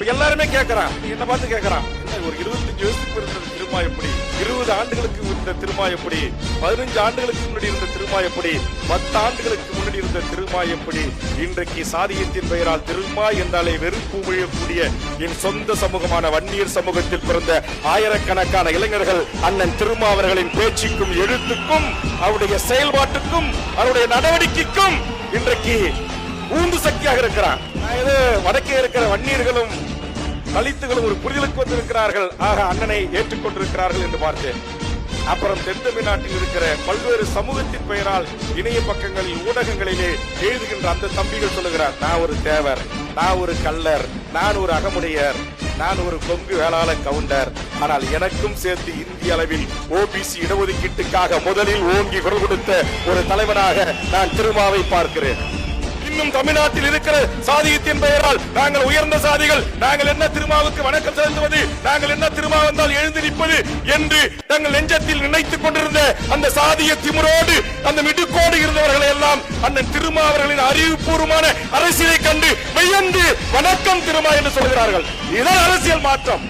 இப்ப எல்லாருமே கேட்கறான் என்ன பார்த்து கேட்கறான் என்ன ஒரு இருபத்தஞ்சு வயசுக்கு இருந்த திருமா எப்படி? இருபது ஆண்டுகளுக்கு இருந்த திருமா எப்படி? பதினஞ்சு ஆண்டுகளுக்கு முன்னாடி இருந்த திருமா எப்படி? பத்து ஆண்டுகளுக்கு முன்னாடி இருந்த திருமா எப்படி? இன்றைக்கு சாதியத்தின் பெயரால் திருமா என்றாலே வெறுப்பு விழக்கூடிய என் சொந்த சமூகமான வன்னியர் சமூகத்தில் பிறந்த ஆயிரக்கணக்கான இளைஞர்கள் அண்ணன் திருமா அவர்களின் பேச்சுக்கும் எழுத்துக்கும் அவருடைய செயல்பாட்டுக்கும் அவருடைய நடவடிக்கைக்கும் இன்றைக்கு ஊந்து சக்தியாக இருக்கிறான் அதாவது வடக்கே இருக்கிற வன்னியர்களும் தலித்துகளும் ஒரு புரிதலுக்கு வந்திருக்கிறார்கள். ஆக அண்ணனை ஏற்றுக்கொண்டிருக்கிறார்கள் என்று பார்த்தேன். அப்புறம் தென் தமிழ்நாட்டில் இருக்கிற பல்வேறு சமூகத்தின் பெயரால் இணைய பக்கங்களில் ஊடகங்களிலே எழுதுகின்ற அந்த தம்பிகள் சொல்லுகிறார் நான் ஒரு தேவர் நான் ஒரு கள்ளர் நான் ஒரு அகமுடையர் நான் ஒரு கொங்கு வேளாள கவுண்டர். ஆனால் எனக்கும் சேர்த்து இந்திய அளவில் ஓபிசி இடஒதுக்கீட்டுக்காக முதலில் ஓங்கி குரல் கொடுத்த ஒரு தலைவனாக நான் திருமாவை பார்க்கிறேன். இன்னும் தமிழ்நாட்டில் இருக்கிற சாதியத்தின் பெயரால் நாங்கள் உயர்ந்த சாதிகள் நாங்கள் என்ன திருமாவுக்கு வணக்கம் செலுத்துவது நாங்கள் என்ன திருமா வந்தால் எழுந்து நிற்பது என்று தங்கள் நெஞ்சத்தில் நினைத்துக் கொண்டிருந்த அந்த சாதிய திமிரோடு அந்த மிடுக்கோடு இருந்தவர்களை எல்லாம் அண்ணன் திருமா அவர்களின் அறிவுபூர்வமான அரசியலை கண்டு மெய்யந்து வணக்கம் திருமா என்று சொல்கிறார்கள். இதுதான் அரசியல் மாற்றம்.